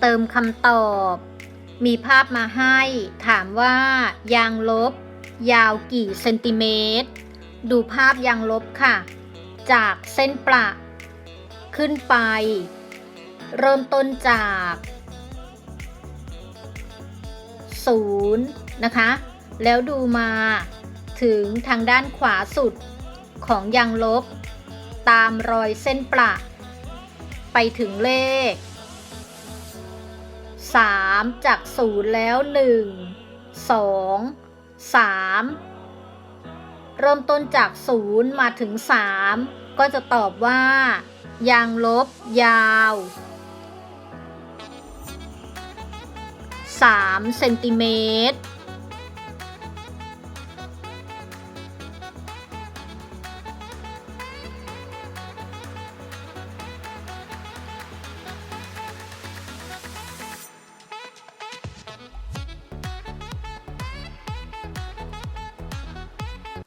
เติมคำตอบ มีภาพมาให้ ถามว่ายางลบ ยาวกี่เซนติเมตร ดูภาพยางลบค่ะ จากเส้นประขึ้นไป เริ่มต้นจาก0นะคะ แล้วดูมาถึงทางด้านขวาสุดของยางลบ ตามรอยเส้นประ ไปถึงเลข 3 จาก 0 แล้ว 1 2 3 เริ่มต้นจาก 0 มาถึง 3 ก็จะตอบว่า ยางลบยาว3เซนติเมตร